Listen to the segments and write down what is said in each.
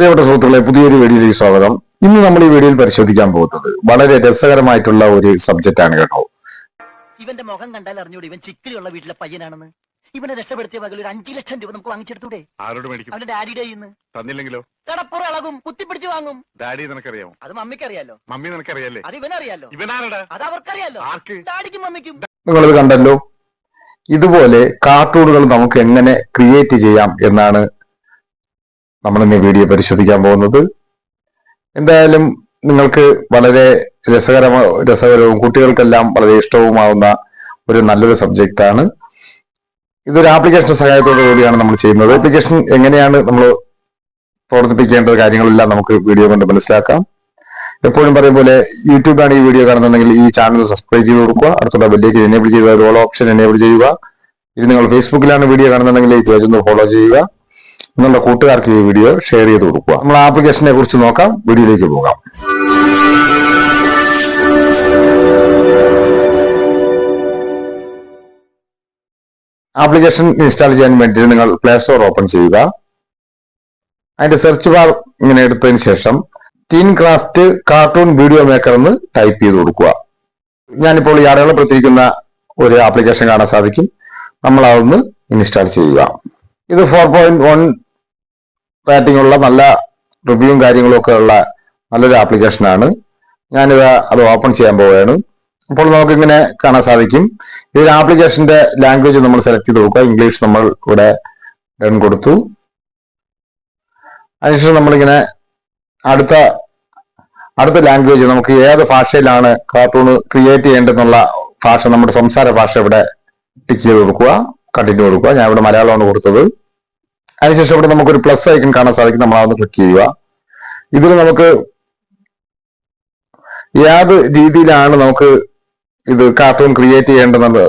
പ്രിയപ്പെട്ട സുഹൃത്തുക്കളെ പുതിയൊരു വീഡിയോയിലേക്ക് സ്വാഗതം. ഇന്ന് നമ്മൾ ഈ വീഡിയോയിൽ പരിശോധിക്കാൻ പോകുന്നത് വളരെ രസകരമായിട്ടുള്ള ഒരു സബ്ജക്റ്റ് ആണ് കേട്ടോ. ഇവന്റെ മുഖം കണ്ടാൽ അറിഞ്ഞൂടെ ഇവൻ ചിക്കിലുള്ള വീട്ടിലെ പയ്യനാണെന്ന്. ഇവനെ രക്ഷപ്പെടുത്തിയ പകൽ ഒരു അഞ്ചു ലക്ഷം രൂപ നമുക്ക് വാങ്ങിച്ചെടുത്തൂടെ? ആരോട് മേടിക്കും? അവന്റെ ഡാഡിയുടെ ഇന്ന് തന്നില്ലെങ്കിലോ? കടപ്പുറം ഇളകും കുത്തിപ്പിടിച്ച് വാങ്ങും. ഡാഡി നിനക്കറിയാമോ? അത് മമ്മിക്ക് അറിയാലോ മമ്മി നിനക്കറിയാലേ അത് ഇവനറിയാലോ. ഇവനാരടാ? അത് അവർക്കറിയാലോ. ആർക്ക്? ഡാഡിക്കും മമ്മിക്കും. നിങ്ങളിത് കണ്ടല്ലോ? ഇതുപോലെ കാർട്ടൂണുകൾ നമുക്ക് എങ്ങനെ ക്രിയേറ്റ് ചെയ്യാം എന്നാണ് നമ്മൾ ഇന്ന് വീഡിയോ പരിശോധിക്കാൻ പോകുന്നത് എന്തായാലും നിങ്ങൾക്ക് വളരെ രസകരമ രസകരവും കുട്ടികൾക്കെല്ലാം വളരെ ഇഷ്ടവുമാവുന്ന ഒരു നല്ലൊരു സബ്ജക്റ്റാണ്. ഇതൊരു ആപ്ലിക്കേഷൻ സഹായത്തോടു കൂടിയാണ് നമ്മൾ ചെയ്യുന്നത്. ആപ്ലിക്കേഷൻ എങ്ങനെയാണ് നമ്മൾ പ്രവർത്തിപ്പിക്കേണ്ട കാര്യങ്ങളെല്ലാം നമുക്ക് വീഡിയോ കൊണ്ട് മനസ്സിലാക്കാം. എപ്പോഴും പറയും പോലെ യൂട്യൂബാണ് ഈ വീഡിയോ കാണുന്നുണ്ടെങ്കിൽ ഈ ചാനൽ സബ്സ്ക്രൈബ് ചെയ്ത് കൊടുക്കുക. അടുത്തുള്ള ബെല്ലേക്ക് എനേബിൾ ചെയ്യുക ഓൾ ഓപ്ഷൻ എനേബിൾ ചെയ്യുക. ഇത് നിങ്ങൾ ഫേസ്ബുക്കിലാണ് വീഡിയോ കാണുന്നുണ്ടെങ്കിൽ ഈ പേജ് ഒന്ന് ഫോളോ ചെയ്യുക. നിങ്ങളുടെ കൂട്ടുകാർക്ക് ഈ വീഡിയോ ഷെയർ ചെയ്ത് കൊടുക്കുക. നമ്മൾ ആപ്ലിക്കേഷനെ കുറിച്ച് നോക്കാം വീഡിയോയിലേക്ക് പോകാം. ആപ്ലിക്കേഷൻ ഇൻസ്റ്റാൾ ചെയ്യാൻ വേണ്ടി നിങ്ങൾ പ്ലേ സ്റ്റോർ ഓപ്പൺ ചെയ്യുക. അതിന്റെ സെർച്ച് ബാർ ഇങ്ങനെ എടുത്തതിന് ശേഷം teen craft cartoon video maker എന്ന് ടൈപ്പ് ചെയ്ത് കൊടുക്കുക. ഞാനിപ്പോൾ ഈ അടയാളപ്പെടുത്തിയിരിക്കുന്ന ഒരു ആപ്ലിക്കേഷൻ കാണാൻ സാധിക്കും. നമ്മൾ അതൊന്ന് ഇൻസ്റ്റാൾ ചെയ്യുക. ഇത് ഫോർ പോയിന്റ് വൺ റേറ്റിംഗ് ഉള്ള നല്ല റിവ്യൂവും കാര്യങ്ങളും ഒക്കെ ഉള്ള നല്ലൊരു ആപ്ലിക്കേഷനാണ് ഞാനിത് അത് ഓപ്പൺ ചെയ്യാൻ പോവുകയാണ്. അപ്പോൾ നമുക്കിങ്ങനെ കാണാൻ സാധിക്കും. ഇതിൽ ആപ്ലിക്കേഷന്റെ ലാംഗ്വേജ് നമ്മൾ സെലക്ട് ചെയ്ത് കൊടുക്കുക. ഇംഗ്ലീഷ് നമ്മൾ ഇവിടെ ഡൺ കൊടുത്തു. അതിനുശേഷം നമ്മളിങ്ങനെ അടുത്ത അടുത്ത ലാംഗ്വേജ് നമുക്ക് ഏത് ഭാഷയിലാണ് കാർട്ടൂൺ ക്രിയേറ്റ് ചെയ്യേണ്ടതെന്നുള്ള ഭാഷ നമ്മുടെ സംസാര ഭാഷ ഇവിടെ ടിക്ക് ചെയ്ത് കൊടുക്കുക. കണ്ടിന്യൂ കൊടുക്കുക. ഞാൻ ഇവിടെ മലയാളമാണ് കൊടുത്തത്. അതിനുശേഷം ഇവിടെ നമുക്കൊരു പ്ലസ് ഐക്കൺ കാണാൻ സാധിക്കും. നമ്മൾ അതൊന്ന് ക്ലിക്ക് ചെയ്യുക. ഇതിൽ നമുക്ക് ഏത് രീതിയിലാണ് നമുക്ക് ഇത് കാർട്ടൂൺ ക്രിയേറ്റ് ചെയ്യേണ്ടതെന്ന്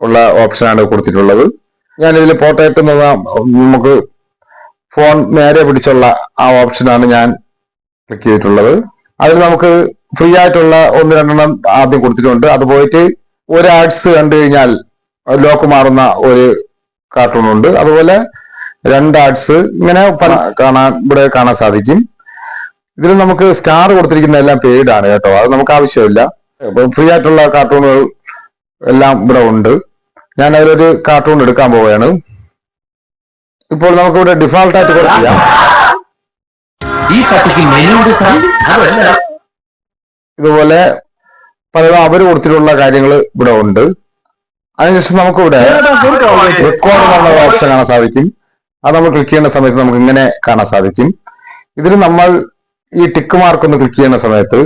ഉള്ള ഓപ്ഷനാണ് കൊടുത്തിട്ടുള്ളത്. ഞാൻ ഇതിൽ പോർട്രേറ്റ് എന്ന നമുക്ക് ഫോൺ നേരെ പിടിച്ചുള്ള ആ ഓപ്ഷനാണ് ഞാൻ ക്ലിക്ക് ചെയ്തിട്ടുള്ളത്. അതിൽ നമുക്ക് ഫ്രീ ആയിട്ടുള്ള ഒന്ന് രണ്ടെണ്ണം ആദ്യം കൊടുത്തിട്ടുണ്ട്. അത് പോയിട്ട് ഒരു ആഡ്സ് കണ്ടു കഴിഞ്ഞാൽ ലോക്ക് മാറുന്ന ഒരു കാർട്ടൂൺ ഉണ്ട്. അതുപോലെ രണ്ട് ആർട്സ് ഇങ്ങനെ കാണാൻ ഇവിടെ കാണാൻ സാധിക്കും. ഇതിൽ നമുക്ക് സ്റ്റാർ കൊടുത്തിരിക്കുന്ന എല്ലാം പെയ്ഡ് ആണ് കേട്ടോ. അത് നമുക്ക് ആവശ്യമില്ല. ഫ്രീ ആയിട്ടുള്ള കാർട്ടൂണുകൾ എല്ലാം ഇവിടെ ഉണ്ട്. ഞാൻ അതിലൊരു കാർട്ടൂൺ എടുക്കാൻ പോവുകയാണ്. ഇപ്പോൾ നമുക്ക് ഇവിടെ ഡിഫാൾട്ട് ആയിട്ട് ഇതുപോലെ പല അവർ കൊടുത്തിട്ടുള്ള കാര്യങ്ങൾ ഇവിടെ ഉണ്ട്. അതിനുശേഷം നമുക്ക് ഇവിടെ റെക്കോർഡ് എന്നുള്ള ഓപ്ഷൻ കാണാൻ സാധിക്കും. അത് നമ്മൾ ക്ലിക്ക് ചെയ്യുന്ന സമയത്ത് നമുക്ക് ഇങ്ങനെ കാണാൻ സാധിക്കും. ഇതിൽ നമ്മൾ ഈ ടിക്ക് മാർക്ക് ഒന്ന് ക്ലിക്ക് ചെയ്യുന്ന സമയത്ത്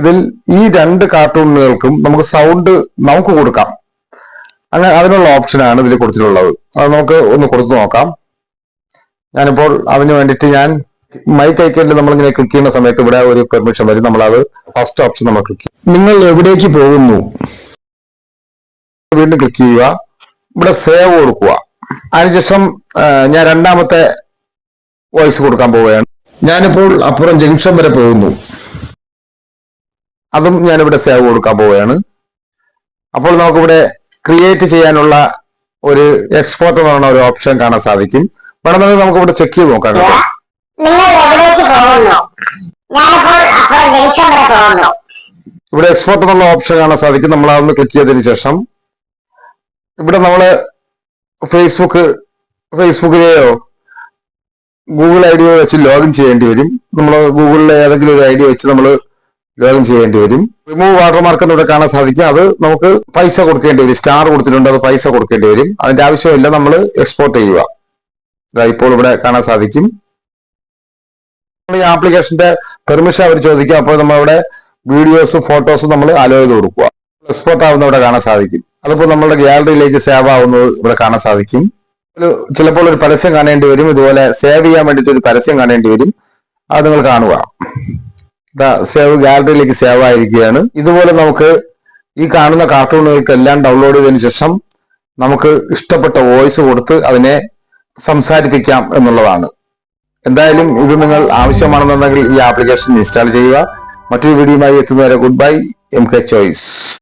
ഇതിൽ ഈ രണ്ട് കാർട്ടൂണുകൾക്കും നമുക്ക് സൗണ്ട് നമുക്ക് കൊടുക്കാം. അങ്ങനെ അതിനുള്ള ഓപ്ഷനാണ് ഇതിൽ കൊടുത്തിട്ടുള്ളത്. അത് നമുക്ക് ഒന്ന് കൊടുത്തു നോക്കാം. ഞാനിപ്പോൾ അതിന് വേണ്ടിയിട്ട് ഞാൻ മൈക്ക് ഐക്കണിൽ നമ്മളിങ്ങനെ ക്ലിക്ക് ചെയ്യുന്ന സമയത്ത് ഇവിടെ ഒരു പെർമിഷൻ വരും. നമ്മൾ അത് ഫസ്റ്റ് ഓപ്ഷൻ നമ്മൾ ക്ലിക്ക് നിങ്ങൾ എവിടേക്ക് പോകുന്നു? വീണ്ടും ക്ലിക്ക് ചെയ്യുക. ഇവിടെ സേവ് കൊടുക്കുക. അതിനുശേഷം ഞാൻ രണ്ടാമത്തെ വോയിസ് കൊടുക്കാൻ പോവുകയാണ്. ഞാനിപ്പോൾ അപ്പുറം ജംഗ്ഷൻ വരെ പോകുന്നു. അതും ഞാനിവിടെ സേവ് കൊടുക്കാൻ പോവുകയാണ്. അപ്പോൾ നമുക്കിവിടെ ക്രിയേറ്റ് ചെയ്യാനുള്ള ഒരു എക്സ്പോർട്ട് എന്ന് പറയുന്ന ഒരു ഓപ്ഷൻ കാണാൻ സാധിക്കും. വേണമെന്നുണ്ടെങ്കിൽ നമുക്ക് ഇവിടെ ചെക്ക് ചെയ്ത് നോക്കാം ഇവിടെ എക്സ്പോർട്ട് എന്നുള്ള ഓപ്ഷൻ കാണാൻ സാധിക്കും. നമ്മൾ അതൊന്ന് ക്ലിക്ക് ചെയ്തതിന് ശേഷം ഇവിടെ നമ്മൾ ഫേസ്ബുക്ക് ഫേസ്ബുക്കിലെയോ ഗൂഗിൾ ഐ ഡിയോ വെച്ച് ലോഗിൻ ചെയ്യേണ്ടി വരും. നമ്മൾ ഗൂഗിളിലെ ഏതെങ്കിലും ഒരു ഐ ഡി വെച്ച് നമ്മൾ ലോഗിൻ ചെയ്യേണ്ടി വരും. റിമൂവ് വാട്ടർമാർക്ക് ഇവിടെ കാണാൻ സാധിക്കും. അത് നമുക്ക് പൈസ കൊടുക്കേണ്ടി വരും. സ്റ്റാർ കൊടുത്തിട്ടുണ്ട് അത് പൈസ കൊടുക്കേണ്ടി വരും. അതിന്റെ ആവശ്യമില്ല നമ്മൾ എക്സ്പോർട്ട് ചെയ്യുക. ഇപ്പോൾ ഇവിടെ കാണാൻ സാധിക്കും. നമ്മൾ ഈ ആപ്ലിക്കേഷന്റെ പെർമിഷൻ അവർ ചോദിക്കും. അപ്പോൾ നമ്മളിവിടെ വീഡിയോസും ഫോട്ടോസും നമ്മൾ അലോ ചെയ്ത് കൊടുക്കുക. എക്സ്പോർട്ട് ആവുന്ന ഇവിടെ കാണാൻ സാധിക്കും. അതിപ്പോൾ നമ്മുടെ ഗ്യാലറിയിലേക്ക് സേവ് ആവുന്നത് ഇവിടെ കാണാൻ സാധിക്കും. ഒരു ചിലപ്പോൾ ഒരു പരസ്യം കാണേണ്ടി വരും. ഇതുപോലെ സേവ് ചെയ്യാൻ വേണ്ടിയിട്ട് ഒരു പരസ്യം കാണേണ്ടി വരും. അത് നിങ്ങൾ കാണുക. സേവ് ഗാലറിയിലേക്ക് സേവ് ആയിരിക്കുകയാണ് ഇതുപോലെ നമുക്ക് ഈ കാണുന്ന കാർട്ടൂണുകൾക്കെല്ലാം ഡൗൺലോഡ് ചെയ്തതിനു ശേഷം നമുക്ക് ഇഷ്ടപ്പെട്ട വോയിസ് കൊടുത്ത് അതിനെ സംസാരിപ്പിക്കാം എന്നുള്ളതാണ്. എന്തായാലും ഇത് നിങ്ങൾ ആവശ്യമാണെന്നുണ്ടെങ്കിൽ ഈ ആപ്ലിക്കേഷൻ ഇൻസ്റ്റാൾ ചെയ്യുക. മറ്റൊരു വീഡിയോയുമായി എത്തുന്നവരെ good bye M K choice.